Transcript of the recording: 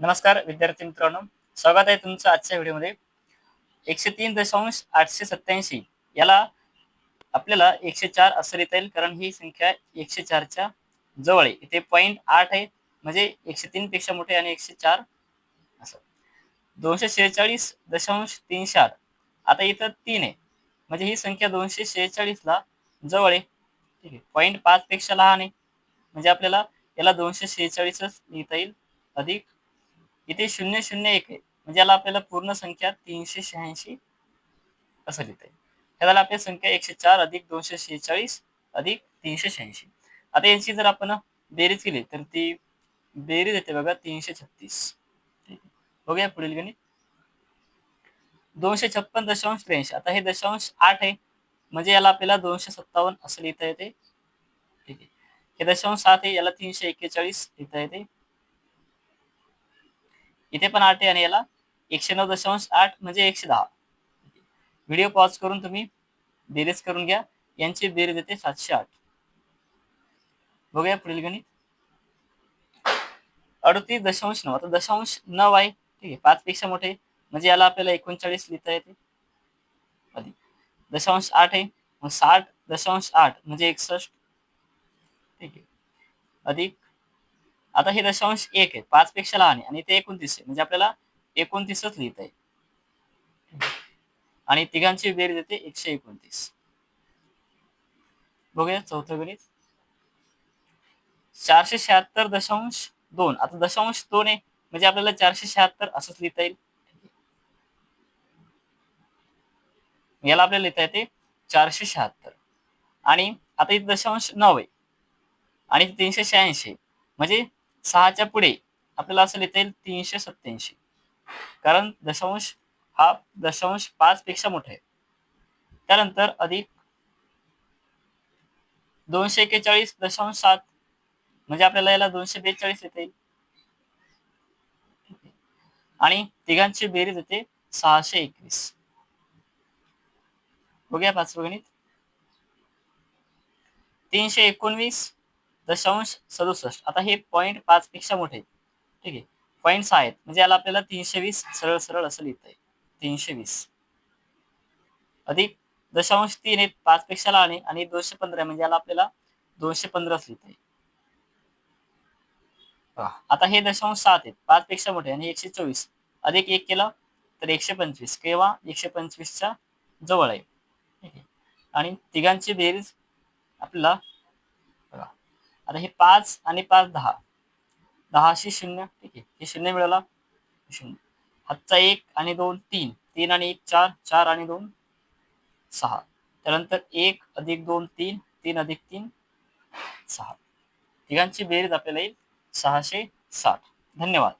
नमस्कार विद्यार्थी मित्रांनो. स्वागत आहे तुमचं आजच्या व्हिडिओमध्ये. एकशे तीन दशांश आठशे सत्याऐंशी याला आपल्याला एकशे चार असं लिहिता येईल कारण ही संख्या एकशे चारच्या जवळ आहे. इथे पॉईंट आठ आहे म्हणजे एकशे तीन पेक्षा मोठे आणि एकशे चार असं. दोनशे शेहेचाळीस दशांश तीनशे आठ. आता इथं तीन आहे. म्हणजे ही संख्या दोनशे शेहेचाळीसला जवळ आहे. ठीक आहे. पॉईंट पाच पेक्षा लहान आहे. म्हणजे आपल्याला याला दोनशे शेहेचाळीसच लिहिता येईल. अधिक इथे शून्य शून्य एक आहे. म्हणजे याला आपल्याला पूर्ण संख्या तीनशे शहाऐंशी असं लिहिता येईल. ह्याला आपली संख्या एकशे चार अधिक दोनशे शेहेचाळीस अधिक तीनशे शहाऐंशी. आता यांची जर आपण बेरीज केली तर ती बेरीज येते बघा तीनशे छत्तीस. ठीक आहे. बघूया पुढील गणित. दोनशे छप्पन दशांश त्र्याऐंशी. आता हे दशांश आठ आहे. म्हणजे याला आपल्याला दोनशे सत्तावन्न असं लिहिता येते. ठीक आहे. हे दशांश सात आहे याला तीनशे एक्केचाळीस लिहिता येते. इथे पण आठ आहे आणि याला एकशे नऊ दशांश आठ म्हणजे एकशे दहा. व्हिडिओ पॉज करून तुम्ही बेरीज करून घ्या. यांची बेरीज येते सातशे आठ. बघूया पुढील गणित. अडतीस दशांश नऊ. आता दशांश नऊ आहे. ठीक आहे. पाच पेक्षा मोठे म्हणजे याला आपल्याला एकोणचाळीस लिहिता येते. अधिक दशांश आठ आहे. मग साठ दशांश आठ म्हणजे एकसष्ट. ठीक आहे. अधिक आता हे दशांश एक आहे पाच पेक्षा लहान आहे. आणि ते एकोणतीस आहे. म्हणजे आपल्याला एकोणतीसच लिहिता येईल. आणि तिघांची बेरीज येते एकशे एकोणतीस. बघूया चौथं गणित चारशे शहात्तर दशांश दोन. आता दशांश दोन आहे म्हणजे आपल्याला चारशे शहात्तर असंच लिहिता येईल. याला आपल्याला लिहिता येते चारशे शहात्तर. आणि आता इथे दशांश नऊ आहे. आणि तीनशे शहाऐंशी म्हणजे सहाच्या पुढे आपल्याला असं लिहिता येईल तीनशे सत्याऐंशी कारण दशांश हा दशांश पाच पेक्षा मोठा आहे. त्यानंतर अधिक दोनशे एक्केचाळीस दशांश सात म्हणजे आपल्याला याला दोनशे बेचाळीस येता येईल. आणि तिघांची बेरीज येते सहाशे एकवीस. बघूया पाचवं गणित. तीनशे एकोणवीस दशांश सदुसष्ट. आता हे पॉईंट पाच पेक्षा मोठे ठीक आहे? पॉईंट सहा आहेत. म्हणजे याला आपल्याला तीनशे वीस सरळ सरळ असं लिहिता येईल. तीनशे वीस अधिक दशांश तीन आहेत पाच पेक्षा लहान आहे आणि दोनशे पंधरा म्हणजे याला आपल्याला दोनशे पंधराच लिहिता येईल. आता हे दशांश सात आहेत. पाच पेक्षा मोठे आणि एकशे चोवीस. अधिक एक केलं तर एकशे पंचवीस. किंवा एकशे पंचवीसच्या जवळ आहे? आणि तिघांची बेरीज आपल्याला आता हे पाच आणि पाच दहा. दहाशे शून्य ठीक आहे. हे शून्य मिळाला. शून्य. हातचा एक आणि दोन तीन. तीन आणि एक चार. चार आणि दोन सहा. त्यानंतर एक अधिक दोन तीन. तीन अधिक तीन सहा. तिघांची बेरीज आपल्याला येईल सहाशे साठ. धन्यवाद.